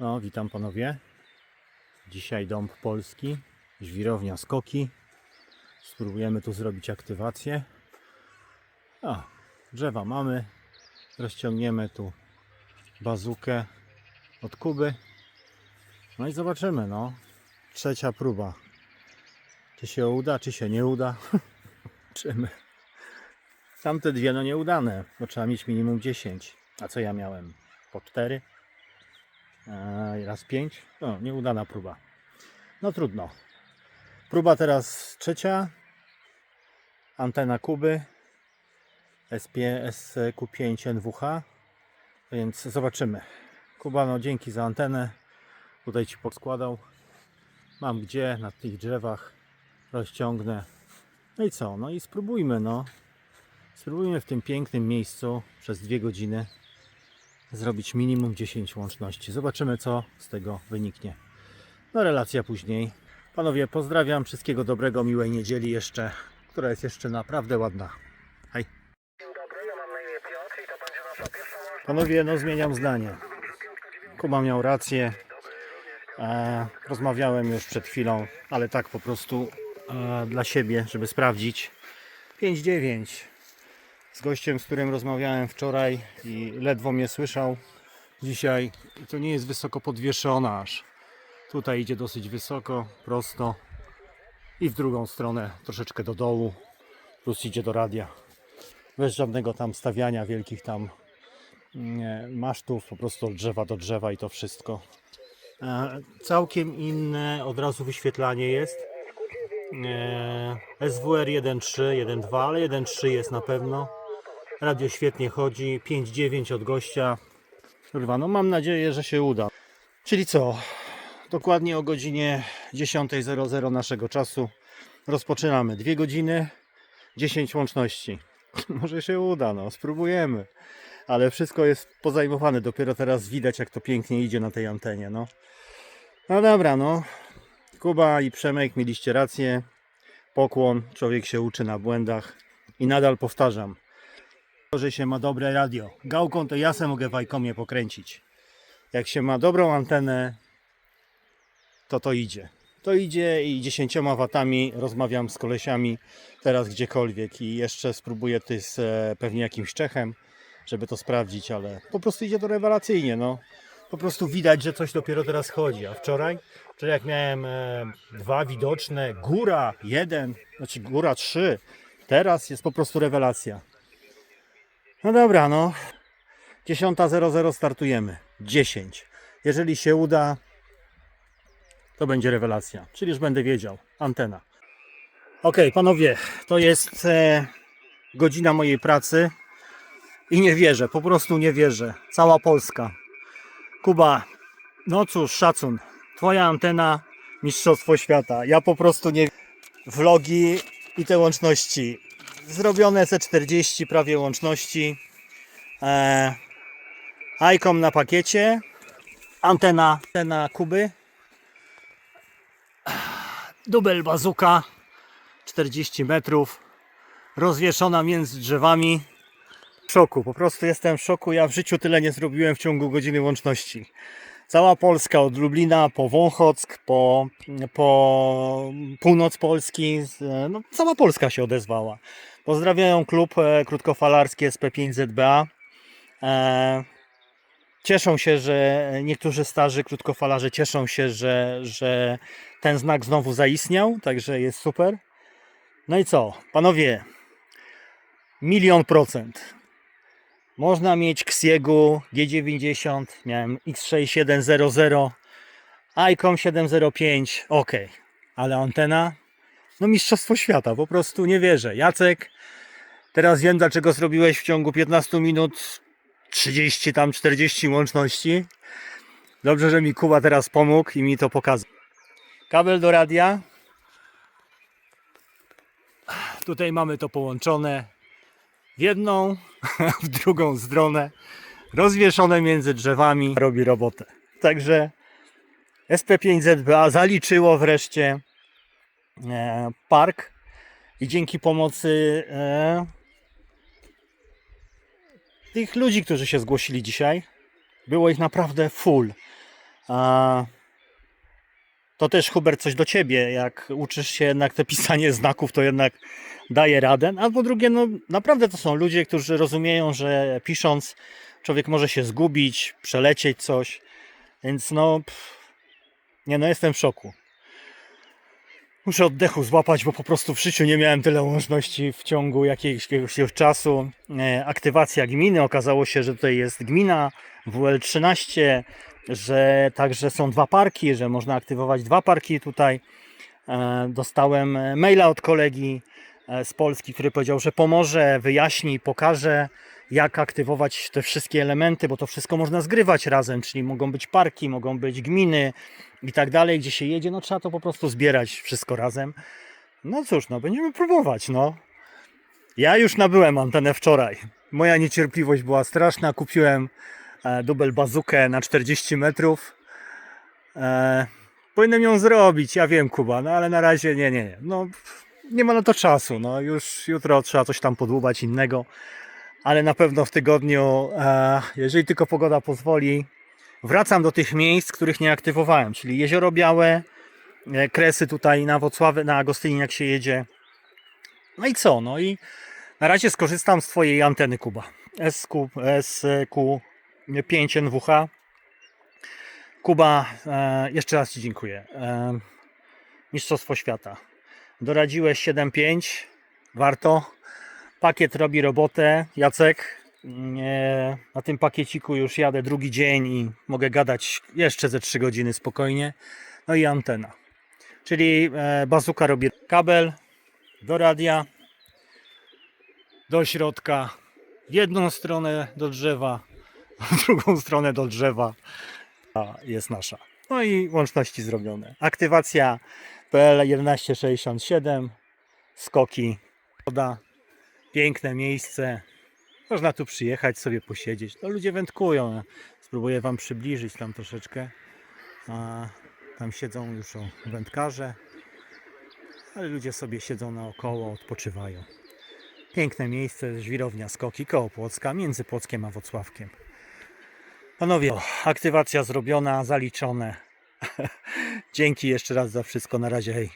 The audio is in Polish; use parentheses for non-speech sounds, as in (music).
No, witam panowie. Dzisiaj dąb polski, żwirownia skoki. Spróbujemy tu zrobić aktywację. Drzewa mamy. Rozciągniemy tu bazukę od Kuby. No i zobaczymy, no. Trzecia próba. Czy się uda, czy się nie uda. (laughs) Czymy. Tamte dwie no nieudane, bo trzeba mieć minimum 10. A co ja miałem? Po 4? Raz 5? No, nieudana próba. No trudno. Próba teraz trzecia. Antena Kuby. SP, SQ5 NWH. Więc zobaczymy. Kuba, no dzięki za antenę. Tutaj Ci podskładał. Mam gdzie, na tych drzewach. Rozciągnę. No i co? No i spróbujmy, no. Spróbujmy w tym pięknym miejscu przez dwie godziny zrobić minimum 10 łączności. Zobaczymy, co z tego wyniknie. No, relacja później. Panowie, pozdrawiam. Wszystkiego dobrego, miłej niedzieli jeszcze, która jest jeszcze naprawdę ładna. Hej. Panowie, no zmieniam zdanie. Kuba miał rację. E, rozmawiałem już przed chwilą, ale tak po prostu e, dla siebie, żeby sprawdzić. 5-9 z gościem, z którym rozmawiałem wczoraj i ledwo mnie słyszał. Dzisiaj to nie jest wysoko podwieszona aż. Tutaj idzie dosyć wysoko, prosto i w drugą stronę troszeczkę do dołu, plus idzie do radia. Bez żadnego tam stawiania wielkich tam nie, masztów, po prostu od drzewa do drzewa i to wszystko. E, całkiem inne od razu wyświetlanie jest. E, SWR 1.3, 1.2, ale 1.3 jest na pewno. Radio świetnie chodzi, 5.9 od gościa. Kurwa, no mam nadzieję, że się uda. Czyli co? Dokładnie o godzinie 10.00 naszego czasu rozpoczynamy. Dwie godziny, 10 łączności. (laughs) Może się uda, no spróbujemy. Ale wszystko jest pozajmowane. Dopiero teraz widać, jak to pięknie idzie na tej antenie. No, no dobra, no. Kuba i Przemek mieliście rację. Pokłon, człowiek się uczy na błędach. I nadal powtarzam, że się ma dobre radio. Gałką to ja se mogę w pokręcić. Jak się ma dobrą antenę, to to idzie. To idzie i 10 watami rozmawiam z kolesiami teraz gdziekolwiek i jeszcze spróbuję ty z e, pewnie jakimś Czechem, żeby to sprawdzić, ale po prostu idzie to rewelacyjnie, no. Po prostu widać, że coś dopiero teraz chodzi, a wczoraj, wczoraj jak miałem e, dwa widoczne, góra jeden, znaczy góra trzy, teraz jest po prostu rewelacja. No dobra, no. 10.00 startujemy. 10. Jeżeli się uda, to będzie rewelacja. Czyli już będę wiedział. Antena. Ok, panowie, to jest e, godzina mojej pracy i nie wierzę, po prostu nie wierzę. Cała Polska. Kuba, no cóż, szacun. Twoja antena, Mistrzostwo Świata. Ja po prostu nie Vlogi i te łączności. Zrobione C40, prawie łączności. E, ICOM na pakiecie. Antena, antena Kuby. Dubel bazuka 40 metrów. Rozwieszona między drzewami. W szoku, po prostu jestem w szoku. Ja w życiu tyle nie zrobiłem w ciągu godziny łączności. Cała Polska od Lublina po Wąchock, po, po północ Polski, no, cała Polska się odezwała. Pozdrawiają klub e, krótkofalarski SP5ZBA. E, cieszą się, że niektórzy starzy krótkofalarze cieszą się, że, że ten znak znowu zaistniał, także jest super. No i co, panowie, milion procent. Można mieć Xiegu G90, miałem X6700, ICOM 705, ok, ale antena, no mistrzostwo świata, po prostu nie wierzę. Jacek, teraz wiem dlaczego zrobiłeś w ciągu 15 minut 30 tam 40 łączności. Dobrze, że mi Kuba teraz pomógł i mi to pokazał. Kabel do radia. Tutaj mamy to połączone w jedną, (laughs) w drugą stronę, rozwieszone między drzewami, robi robotę. Także SP5ZBA zaliczyło wreszcie e, park i dzięki pomocy e, tych ludzi, którzy się zgłosili dzisiaj, było ich naprawdę full. To też Hubert coś do ciebie, jak uczysz się jednak te pisanie znaków, to jednak daje radę. A po drugie, no naprawdę to są ludzie, którzy rozumieją, że pisząc człowiek może się zgubić, przelecieć coś. Więc no, pff, nie no, jestem w szoku. Muszę oddechu złapać, bo po prostu w życiu nie miałem tyle łączności w ciągu jakiegoś, jakiegoś czasu. E, aktywacja gminy, okazało się, że tutaj jest gmina WL13, że także są dwa parki, że można aktywować dwa parki tutaj. E, dostałem maila od kolegi e, z Polski, który powiedział, że pomoże, wyjaśni, pokaże, jak aktywować te wszystkie elementy, bo to wszystko można zgrywać razem, czyli mogą być parki, mogą być gminy i tak dalej, gdzie się jedzie, no trzeba to po prostu zbierać wszystko razem. No cóż, no będziemy próbować, no. Ja już nabyłem antenę wczoraj. Moja niecierpliwość była straszna. Kupiłem dubel bazukę na 40 metrów. E, powinienem ją zrobić, ja wiem Kuba, no ale na razie nie, nie, nie. No, nie ma na to czasu. No, już jutro trzeba coś tam podłubać innego. Ale na pewno w tygodniu, e, jeżeli tylko pogoda pozwoli, wracam do tych miejsc, których nie aktywowałem, czyli Jezioro Białe, e, Kresy tutaj na Wocławy, na Agostynin jak się jedzie. No i co? No i na razie skorzystam z Twojej anteny Kuba. SQ, SQ5 NWH. Kuba, e, jeszcze raz Ci dziękuję. E, Mistrzostwo Świata. Doradziłeś 7.5. Warto. Pakiet robi robotę. Jacek, na tym pakieciku już jadę drugi dzień i mogę gadać jeszcze ze 3 godziny spokojnie. No i antena. Czyli e, bazuka robię kabel do radia, do środka, jedną stronę do drzewa, (laughs) drugą stronę do drzewa jest nasza. No i łączności zrobione. Aktywacja PL 1167, skoki, woda, piękne miejsce. Można tu przyjechać, sobie posiedzieć. No ludzie wędkują. Spróbuję Wam przybliżyć tam troszeczkę. A tam siedzą już wędkarze, ale ludzie sobie siedzą naokoło, odpoczywają. Piękne miejsce, żwirownia Skoki koło Płocka, między Płockiem a Wocławkiem. Panowie, aktywacja zrobiona, zaliczone. (laughs) Dzięki jeszcze raz za wszystko. Na razie, hej.